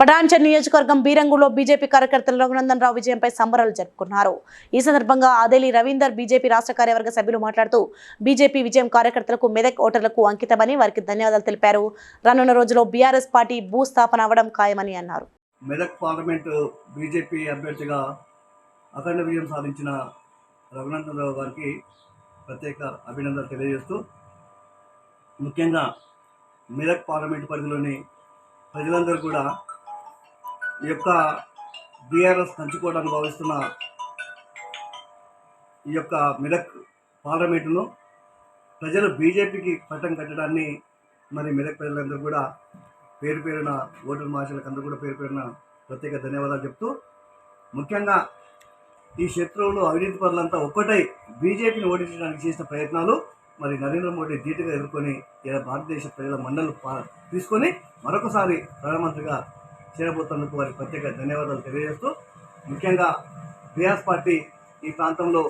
పటాన్చర్ నియోజకవర్గం బీరంగులో బీజేపీ కార్యకర్తలు రఘునందన్ రావు విజయంపై సంబరాలు జరుపుకున్నారు. ఈ సందర్భంగా ఆదేలి రవీందర్ బీజేపీ రాష్ట్ర కార్యవర్గ సభ్యులు మాట్లాడుతూ బీజేపీ విజయం కార్యకర్తలకు మెదక్ ఓటర్లకు అంకితమని వారికి ధన్యవాదాలు తెలిపారు. రానున్న రోజుల్లో బీఆర్ఎస్ పార్టీ భూస్థాపన అవడం ఖాయమని అన్నారు. మెదక్ పార్లమెంటు బీజేపీ అభ్యర్థిగా అఖండ విజయం సాధించిన రఘునందన్ రావు గారికి ప్రత్యేక అభినందనలు తెలియజేస్తూ ముఖ్యంగా మెదక్ పార్లమెంటు పరిధిలోని ప్రజలందరూ కూడా ఈ యొక్క బీఆర్ఎస్ పంచుకోవడానికి భావిస్తున్న ఈ యొక్క మెదక్ పార్లమెంటును ప్రజలు బీజేపీకి పట్టం కట్టడాన్ని మరి మెదక్ ప్రజలందరూ కూడా పేరు పేరున ఓటర్ మహాశయులకు అందరూ కూడా పేరు పేరున ప్రత్యేక ధన్యవాదాలు చెప్తూ ముఖ్యంగా ఈ శత్రువులు అవినీతి పరులంతా ఒక్కటై బీజేపీని ఓడించడానికి చేసిన ప్రయత్నాలు మరి నరేంద్ర మోడీ ధీటుగా ఎదుర్కొని ఇలా భారతదేశ ప్రజల మండలు తీసుకొని మరొకసారి ప్రధానమంత్రిగా చేరబోతున్నందుకు వారికి ప్రత్యేక ధన్యవాదాలు తెలియజేస్తూ ముఖ్యంగా బీఆర్ఎస్ పార్టీ ఈ ప్రాంతంలో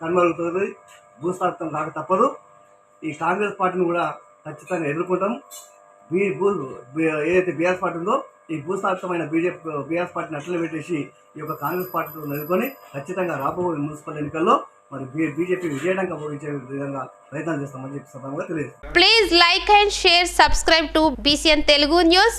కనుమరుగుతుంది భూస్థాపితం కాక తప్పదు. ఈ కాంగ్రెస్ పార్టీని కూడా ఖచ్చితంగా ఎదుర్కొంటాం. బీ భూ ఏదైతే బీఆర్ఎస్ పార్టీ ఉందో ఈ భూస్థాపితమైన బీజేపీ బీఆర్ఎస్ పార్టీని అట్లనే పెట్టేసి ఈ యొక్క కాంగ్రెస్ పార్టీతో ఎదుర్కొని ఖచ్చితంగా రాబోయే మున్సిపల్ ఎన్నికల్లో మరి బీజేపీ విజయడంగా పోయించే విధంగా ప్రయత్నం చేస్తామని చెప్పి సందర్భంగా తెలియజేస్తాం. Please like and share subscribe to BCN Telugu news